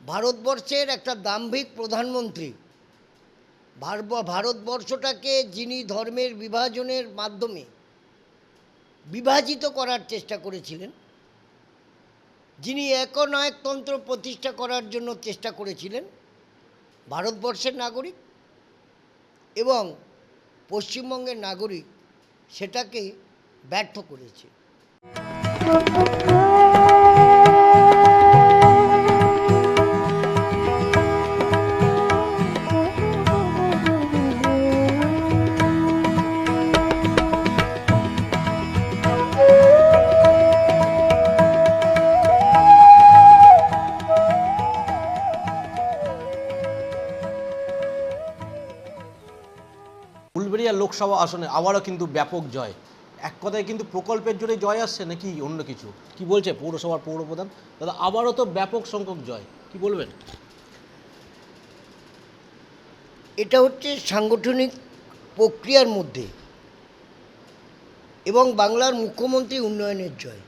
ভারতবর্ষের একটা দাম্ভিক প্রধানমন্ত্রী। ভারতবর্ষটাকে যিনি ধর্মের বিভাজনের মাধ্যমে বিভাজিত করার চেষ্টা করেছিলেন, যিনি একনায়কতন্ত্র প্রতিষ্ঠা করার জন্য চেষ্টা করেছিলেন, ভারতবর্ষের নাগরিক এবং পশ্চিমবঙ্গের নাগরিক সেটাকে ব্যর্থ করেছে। লোকসভা আসনে আবারও কিন্তু ব্যাপক জয়। এক কথায় কিন্তু প্রকল্পের জোরে জয় আসছে নাকি অন্য কিছু? কি বলছে পৌরসভার পৌরপ্রধান? দাদা, আবারও তো ব্যাপক সংখ্যক জয়। কি বলবেন? এটা হচ্ছে সাংগঠনিক প্রক্রিয়ার মধ্যে এবং বাংলার মুখ্যমন্ত্রী উন্নয়নের জয়।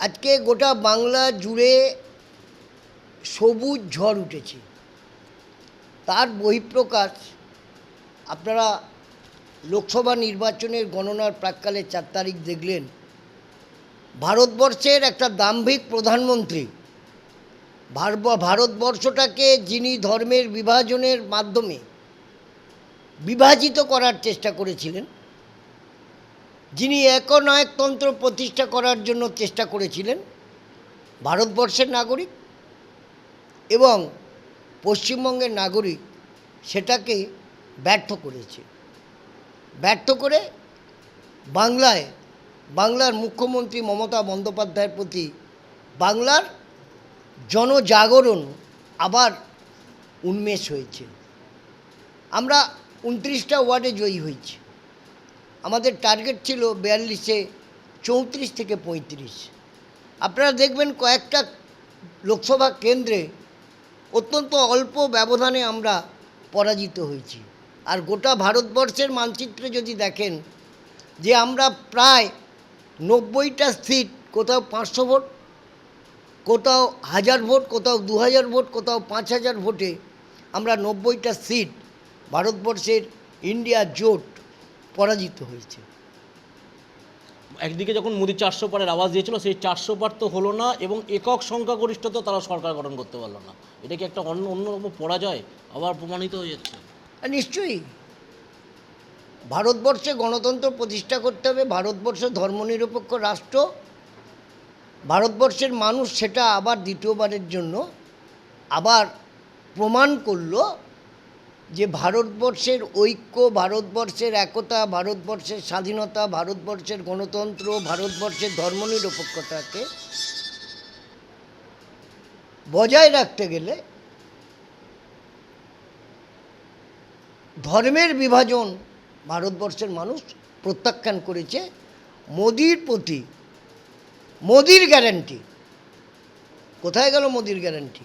আজকে গোটা বাংলা জুড়ে সবুজ ঝড় উঠেছে। তার বহিঃপ্রকাশ আপনারা লোকসভা নির্বাচনের গণনার প্রাককালে চার তারিখ দেখলেন, ভারতবর্ষের একটা দাম্ভিক প্রধানমন্ত্রী। ভারতবর্ষটাকে যিনি ধর্মের বিভাজনের মাধ্যমে বিভাজিত করার চেষ্টা করেছিলেন, যিনি একনায়কতন্ত্র প্রতিষ্ঠা করার জন্য চেষ্টা করেছিলেন, ভারতবর্ষের নাগরিক এবং পশ্চিমবঙ্গের নাগরিক, সেটাকে ব্যর্থ করেছে। ব্যর্থ করে বাংলায়, বাংলার মুখ্যমন্ত্রী মমতা বন্দ্যোপাধ্যায়ের প্রতি বাংলার জনজাগরণ আবার উন্মেষ হয়েছে। আমরা উনত্রিশটা ওয়ার্ডে জয়ী হয়েছি। আমাদের টার্গেট ছিল বিয়াল্লিশে চৌত্রিশ থেকে পঁয়ত্রিশ। আপনারা দেখবেন কয়েকটা লোকসভা কেন্দ্রে অত্যন্ত অল্প ব্যবধানে আমরা পরাজিত হয়েছি। আর গোটা ভারতবর্ষের মানচিত্রে যদি দেখেন যে আমরা প্রায় নব্বইটা সিট, কোথাও পাঁচশো ভোট, কোথাও হাজার ভোট, কোথাও দু হাজার ভোট, কোথাও পাঁচ হাজার ভোটে আমরা নব্বইটা সিট ভারতবর্ষের ইন্ডিয়া জোট পরাজিত হয়েছে। একদিকে যখন মোদি চারশো পারের আওয়াজ দিয়েছিল, সেই চারশো পার তো হলো না এবং একক সংখ্যাগরিষ্ঠতা তারা সরকার গঠন করতে পারল না। এটা কি একটা অন্য অন্যরকম পরাজয়? আবার প্রমাণিত হয়ে যাচ্ছে। নিশ্চয়ই। ভারতবর্ষে গণতন্ত্র প্রতিষ্ঠা করতে হবে, ভারতবর্ষ ধর্মনিরপেক্ষ রাষ্ট্র। ভারতবর্ষের মানুষ সেটা আবার দ্বিতীয়বারের জন্য আবার প্রমাণ করল যে ভারতবর্ষের ঐক্য, ভারতবর্ষের একতা, ভারতবর্ষের স্বাধীনতা, ভারতবর্ষের গণতন্ত্র, ভারতবর্ষের ধর্মনিরপেক্ষতাকে বজায় রাখতে গেলে ধর্মের বিভাজন ভারতবর্ষের মানুষ প্রত্যাখ্যান করেছে মোদির প্রতি। মোদির গ্যারান্টি কোথায় গেল মোদির গ্যারান্টি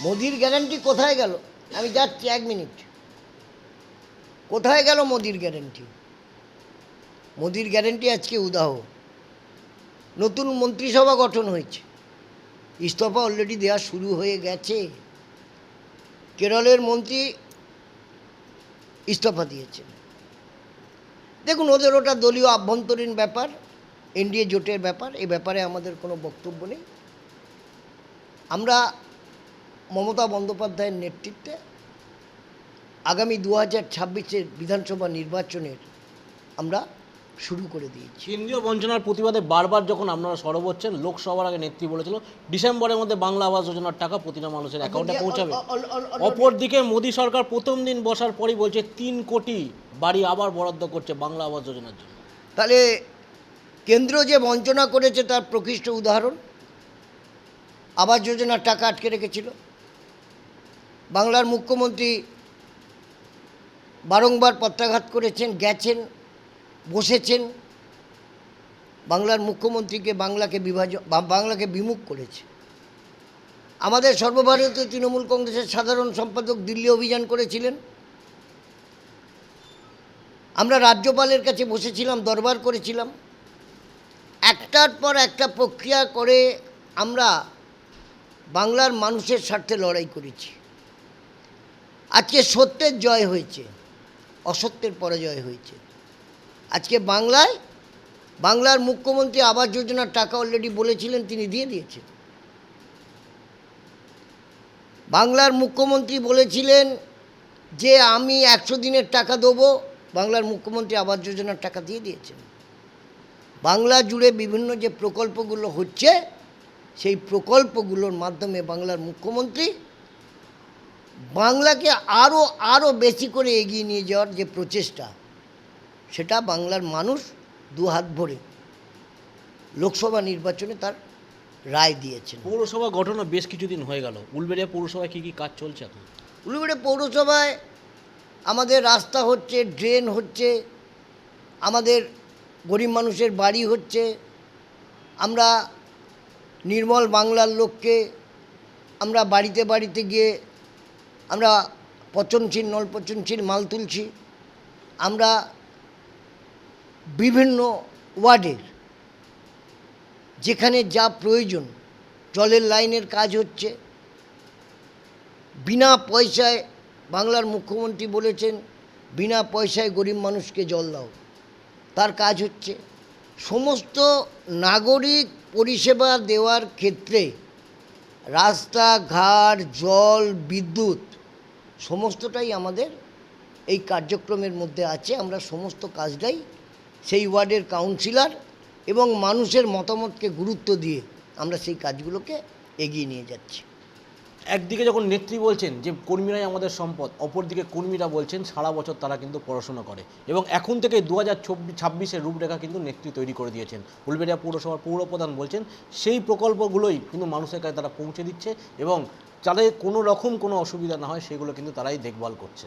মোদির গ্যারান্টি কোথায় গেল? আমি যাচ্ছি এক মিনিট। কোথায় গেল মোদির গ্যারান্টি মোদির গ্যারান্টি আজকে উদাহ। নতুন মন্ত্রিসভা গঠন হয়েছে। ইস্তফা অলরেডি দেওয়া শুরু হয়ে গেছে। কেরলের মন্ত্রী ইস্তফা দিয়েছেন দেখুন, ওদের ওটা দলীয় আভ্যন্তরীণ ব্যাপার, এনডিএ জোটের ব্যাপার, এই ব্যাপারে আমাদের কোনো বক্তব্য নেই। আমরা মমতা বন্দ্যোপাধ্যায়ের নেতৃত্বে আগামী দু হাজার ছাব্বিশের বিধানসভা নির্বাচনের আমরা শুরু করে দিয়েছি। কেন্দ্রীয় বঞ্চনার প্রতিবাদে বারবার যখন আপনারা সরব হচ্ছেন লোকসভার আগে নেত্রী বলেছিল ডিসেম্বরের মধ্যে বাংলা আবাস যোজনার টাকা প্রতিটা মানুষের অ্যাকাউন্টে পৌঁছাবে। অপরদিকে মোদী সরকার প্রথম দিন বসার পরই বলছে তিন কোটি বাড়ি আবার বরাদ্দ করছে বাংলা আবাস যোজনার জন্য। তাহলে কেন্দ্র যে বঞ্চনা করেছে তার প্রকৃষ্ট উদাহরণ? আবাস যোজনার টাকা আটকে রেখেছিল। বাংলার মুখ্যমন্ত্রী বারংবার পত্রাঘাত করেছেন গেছেন বসেছেন, বাংলার মুখ্যমন্ত্রীকে বাংলাকে বিভাজন বাংলাকে বিমুখ করেছে। আমাদের সর্বভারতীয় তৃণমূল কংগ্রেসের সাধারণ সম্পাদক দিল্লি অভিযান করেছিলেন। আমরা রাজ্যপালের কাছে বসেছিলাম, দরবার করেছিলাম। একটার পর একটা প্রক্রিয়া করে আমরা বাংলার মানুষের স্বার্থে লড়াই করেছি। আজকে সত্যের জয় হয়েছে, অসত্যের পরাজয় হয়েছে। আজকে বাংলায়, বাংলার মুখ্যমন্ত্রী আবাস যোজনার টাকা অলরেডি বলেছিলেন, তিনি দিয়ে দিয়েছেন। বাংলার মুখ্যমন্ত্রী বলেছিলেন যে, আমি একশো দিনের টাকা দেবো, বাংলার মুখ্যমন্ত্রী আবাস যোজনার টাকা দিয়ে দিয়েছেন। বাংলা জুড়ে বিভিন্ন যে প্রকল্পগুলো হচ্ছে, সেই প্রকল্পগুলোর মাধ্যমে বাংলার মুখ্যমন্ত্রী বাংলাকে আরও আরও বেশি করে এগিয়ে নিয়ে যাওয়ার যে প্রচেষ্টা সেটা বাংলার মানুষ দু হাত ভরে লোকসভা নির্বাচনে তার রায় দিয়েছেন। পৌরসভা গঠনও বেশ কিছুদিন হয়ে গেল। উলবেড়িয়া পৌরসভায় কী কী কাজ চলছে এখন? উলুবেড়ে পৌরসভায় আমাদের রাস্তা হচ্ছে ড্রেন হচ্ছে আমাদের গরিব মানুষের বাড়ি হচ্ছে আমরা নির্মল বাংলার লোককে আমরা বাড়িতে বাড়িতে গিয়ে আমরা পচনশীল নল পচনশীল মাল তুলছি আমরা বিভিন্ন ওয়ার্ডের, যেখানে যা প্রয়োজন, জলের লাইনের কাজ হচ্ছে। বিনা পয়সায় বাংলার মুখ্যমন্ত্রী বলেছেন, বিনা পয়সায় গরিব মানুষকে জল দাও। তার কাজ হচ্ছে সমস্ত নাগরিক পরিষেবা দেওয়ার ক্ষেত্রে রাস্তাঘাট, জল, বিদ্যুৎ, সমস্তটাই আমাদের এই কার্যক্রমের মধ্যে আছে। আমরা সমস্ত কাজটাই সেই ওয়ার্ডের কাউন্সিলর এবং মানুষের মতামতকে গুরুত্ব দিয়ে আমরা সেই কাজগুলোকে এগিয়ে নিয়ে যাচ্ছি। একদিকে যখন নেত্রী বলছেন যে কর্মীরাই আমাদের সম্পদ, অপরদিকে কর্মীরা বলছেন সারা বছর তারা কিন্তু পড়াশোনা করে। এবং এখন থেকে দু হাজার ছাব্বিশের রূপরেখা কিন্তু নেত্রী তৈরি করে দিয়েছেন। উলবেড়িয়া পৌরসভার পৌরপ্রধান বলছেন, সেই প্রকল্পগুলোই কিন্তু মানুষের কাছে তারা পৌঁছে দিচ্ছে এবং যাদের কোনো রকম কোনো অসুবিধা না হয়, সেগুলো কিন্তু তারাই দেখভাল করছে।